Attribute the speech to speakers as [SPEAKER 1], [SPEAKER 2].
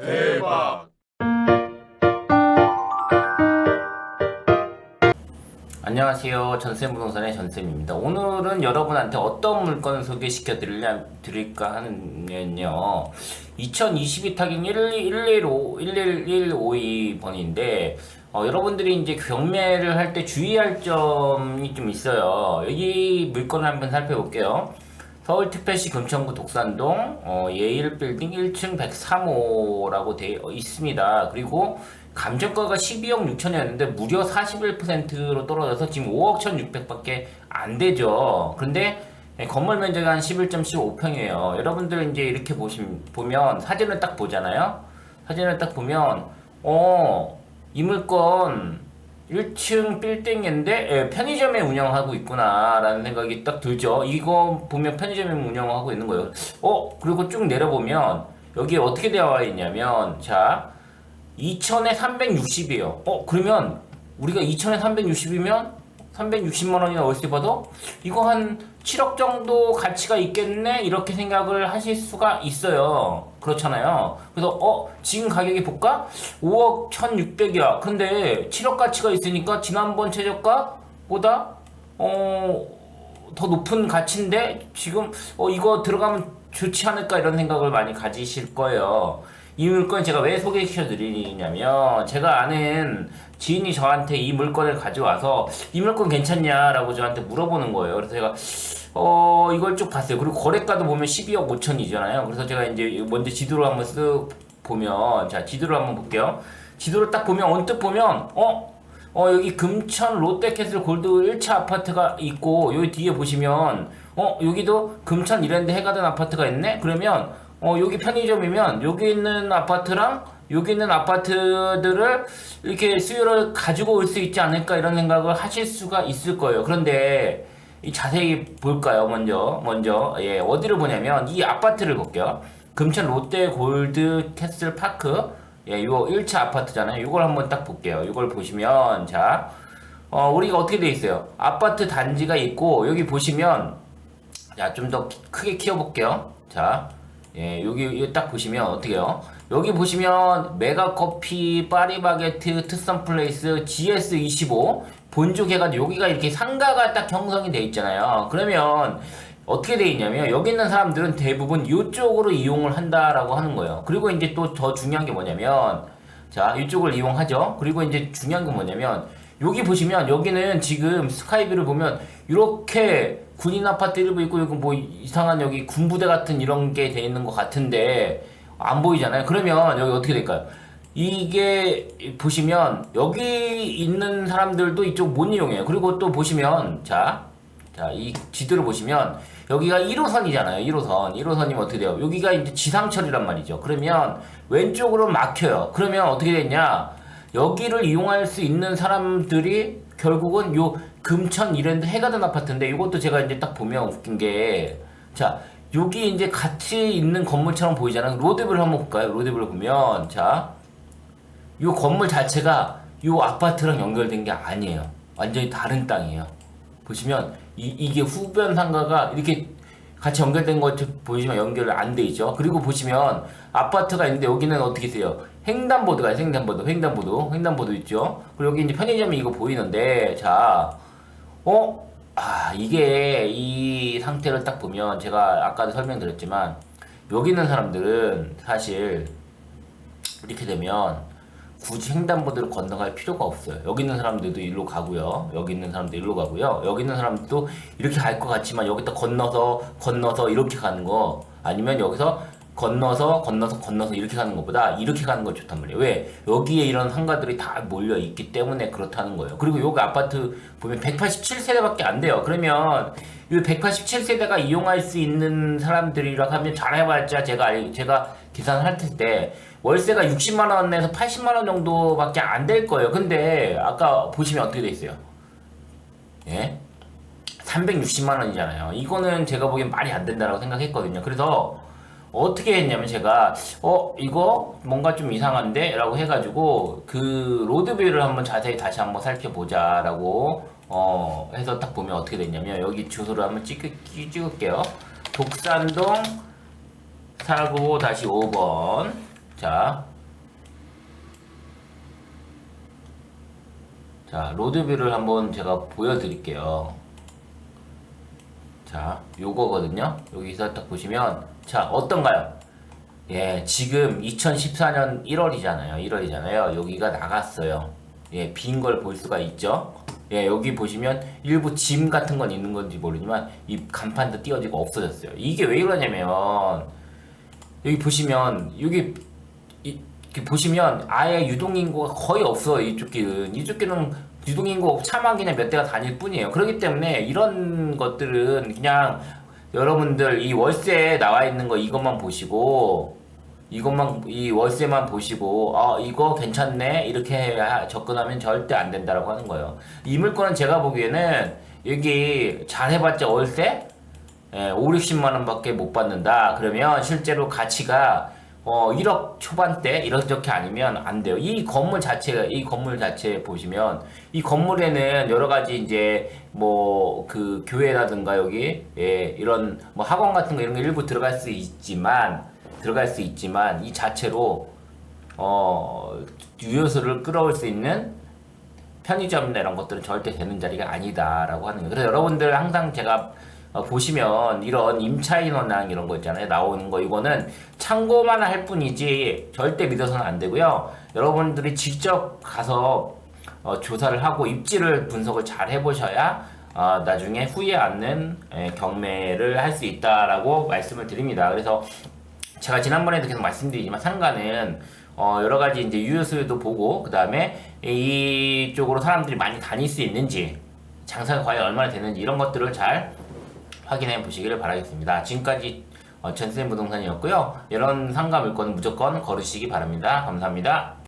[SPEAKER 1] 대박.
[SPEAKER 2] 안녕하세요. 전세부동산의 전쌤입니다. 오늘은 여러분한테 어떤 물건을 소개시켜 드리려, 드릴까 하면요. 2022 타긴 1115, 11152번인데, 어, 여러분들이 이제 경매를 할 때 주의할 점이 좀 있어요. 여기 물건을 한번 살펴볼게요. 서울특별시 금천구 독산동 어, 예일빌딩 1층 103호라고 되어 있습니다. 그리고 감정가가 12억 6천이었는데 무려 41%로 떨어져서 지금 5억 1,600밖에 안 되죠. 그런데 예, 건물 면적이 한 11.15평이에요. 여러분들 이제 이렇게 보시면 보면 사진을 딱 보잖아요. 사진을 딱 보면 어, 이 물건 1층 빌딩인데 예, 편의점에 운영하고 있구나라는 생각이 딱 들죠. 이거 보면 편의점에 운영하고 있는 거예요. 어 그리고 쭉 내려보면 여기 어떻게 되어 있냐면 자 2천에 360이에요. 어 그러면 우리가 2천에 360이면 360만 원이나 월세 받아? 이거 한 7억 정도 가치가 있겠네 이렇게 생각을 하실 수가 있어요. 그렇잖아요. 그래서 어 지금 가격이 볼까? 5억 1,600이야. 근데 7억 가치가 있으니까 지난번 최저가보다 어 더 높은 가치인데 지금 어 이거 들어가면 좋지 않을까 이런 생각을 많이 가지실 거예요. 이 물건 제가 왜 소개시켜 드리냐면 제가 아는 지인이 저한테 이 물건을 가져와서 이 물건 괜찮냐라고 저한테 물어보는 거예요. 그래서 제가 어 이걸 쭉 봤어요. 그리고 거래가도 보면 12억 5천이잖아요. 그래서 제가 이제 먼저 지도로 한번 쓱 보면 자 지도를 한번 볼게요. 지도를 딱 보면 언뜻 보면 어 어 여기 금천 롯데캐슬 골드 1차 아파트가 있고 여기 뒤에 보시면 어 여기도 금천 이랜드 해가든 아파트가 있네 그러면 어 여기 편의점이면 여기 있는 아파트랑 여기 있는 아파트들을 이렇게 수요를 가지고 올 수 있지 않을까 이런 생각을 하실 수가 있을 거예요 그런데 이 자세히 볼까요 먼저 먼저 예 어디를 보냐면 이 아파트를 볼게요 금천 롯데 골드 캐슬 파크 예, 이거 1차 아파트잖아요. 이걸 한번 딱 볼게요. 이걸 보시면 자, 어, 우리가 어떻게 돼 있어요? 아파트 단지가 있고 여기 보시면 자, 좀 더 크게 키워 볼게요. 자, 예, 여기, 딱 보시면 어떻게요? 여기 보시면 메가커피, 파리바게트, 트썸플레이스, GS25 본죽 해가지고 여기가 이렇게 상가가 딱 형성이 돼 있잖아요. 그러면 어떻게 돼 있냐면 여기 있는 사람들은 대부분 이쪽으로 이용을 한다라고 하는 거예요. 그리고 이제 또 더 중요한 게 뭐냐면 자 이쪽을 이용하죠. 그리고 이제 중요한 건 뭐냐면 여기 보시면 여기는 지금 스카이뷰를 보면 이렇게 군인 아파트 일부 있고 여기 뭐 이상한 여기 군부대 같은 이런 게 돼 있는 것 같은데 안 보이잖아요. 그러면 여기 어떻게 될까요? 이게 보시면 여기 있는 사람들도 이쪽 못 이용해요. 그리고 또 보시면 자 자, 이 지도를 보시면 여기가 1호선이잖아요. 1호선. 1호선이면 어떻게 돼요? 여기가 이제 지상철이란 말이죠. 그러면 왼쪽으로 막혀요. 그러면 어떻게 됐냐? 여기를 이용할 수 있는 사람들이 결국은 요 금천 이랜드 해가든 아파트인데 이것도 제가 이제 딱 보면 웃긴 게 자, 여기 이제 같이 있는 건물처럼 보이잖아요. 로드뷰를 한번 볼까요? 로드뷰를 보면 자, 요 건물 자체가 요 아파트랑 연결된 게 아니에요. 완전히 다른 땅이에요. 보시면 이, 이게 후변 상가가 이렇게 같이 연결된 것 보이지만 연결 안돼 있죠. 그리고 보시면 아파트가 있는데 여기는 어떻게 돼요? 횡단보도가 있어요. 횡단보도, 횡단보도, 횡단보도 있죠. 그리고 여기 이제 편의점이 이거 보이는데 자, 어? 아 이게 이 상태를 딱 보면 제가 아까도 설명드렸지만 여기 있는 사람들은 사실 이렇게 되면 굳이 횡단보도를 건너갈 필요가 없어요. 여기 있는 사람들도 일로 가고요. 여기 있는 사람도 일로 가고요. 여기 있는 사람들도 이렇게 갈 것 같지만 여기다 건너서 건너서 이렇게 가는 거 아니면 여기서 건너서 건너서 건너서 이렇게 가는 것보다 이렇게 가는 거 좋단 말이에요. 왜? 여기에 이런 상가들이 다 몰려 있기 때문에 그렇다는 거예요. 그리고 여기 아파트 보면 187세대밖에 안 돼요. 그러면 이 187세대가 이용할 수 있는 사람들이라 하면 잘해봤자 제가 알- 제가 계산할 때 월세가 60만 원에서 80만 원 정도밖에 안 될 거예요. 근데 아까 보시면 어떻게 돼 있어요? 예? 360만 원이잖아요. 이거는 제가 보기엔 말이 안 된다라고 생각했거든요. 그래서 어떻게 했냐면 제가 어 이거 뭔가 좀 이상한데 라고 해가지고 그 로드뷰를 한번 자세히 다시 한번 살펴보자 라고 어 해서 딱 보면 어떻게 됐냐면 여기 주소를 한번 찍, 찍, 찍을게요 독산동 495-5번 자. 자, 로드뷰를 한번 제가 보여드릴게요. 자, 요거거든요. 여기서 딱 보시면, 자, 어떤가요? 예, 지금 2014년 1월이잖아요. 1월이잖아요. 여기가 나갔어요. 예, 빈 걸 볼 수가 있죠. 예, 여기 보시면 일부 짐 같은 건 있는 건지 모르지만 이 간판도 띄어지고 없어졌어요. 이게 왜 그러냐면 여기 보시면 여기 이, 이렇게 보시면 아예 유동 인구가 거의 없어요. 이쪽 길은 이쪽 길은 유동 인구 차만 그냥 몇 대가 다닐 뿐이에요. 그렇기 때문에 이런 것들은 그냥 여러분들 이 월세에 나와 있는 거 이것만 보시고 이것만 이 월세만 보시고 아 이거 괜찮네 이렇게 해- 접근하면 절대 안 된다라고 하는 거예요. 이 물건은 제가 보기에는 여기 잘 해봤자 월세 예, 5, 60만 원밖에 못 받는다. 그러면 실제로 가치가 어 1억 초반대 이렇게 아니면 안 돼요. 이 건물 자체가 이 건물 자체 보시면 이 건물에는 여러 가지 이제 뭐 그 교회라든가 여기 예, 이런 뭐 학원 같은 거 이런 게 일부 들어갈 수 있지만 들어갈 수 있지만 이 자체로 어 유효수를 끌어올 수 있는 편의점이나 이런 것들은 절대 되는 자리가 아니다라고 하는 거예요. 그래서 여러분들 항상 제가 어, 보시면 이런 임차인원랑 이런 거 있잖아요. 나오는 거 이거는 참고만 할 뿐이지 절대 믿어서는 안 되고요. 여러분들이 직접 가서 어, 조사를 하고 입지를 분석을 잘 해보셔야 어, 나중에 후회 않는 에, 경매를 할 수 있다라고 말씀을 드립니다. 그래서 제가 지난번에도 계속 말씀드리지만 상가는 어 여러 가지 이제 유효수도 보고 그 다음에 이쪽으로 사람들이 많이 다닐 수 있는지 장사가 과연 얼마나 되는지 이런 것들을 잘 확인해 보시기를 바라겠습니다. 지금까지 어, 전세 부동산이었고요. 이런 상가 물건은 무조건 거르시기 바랍니다. 감사합니다.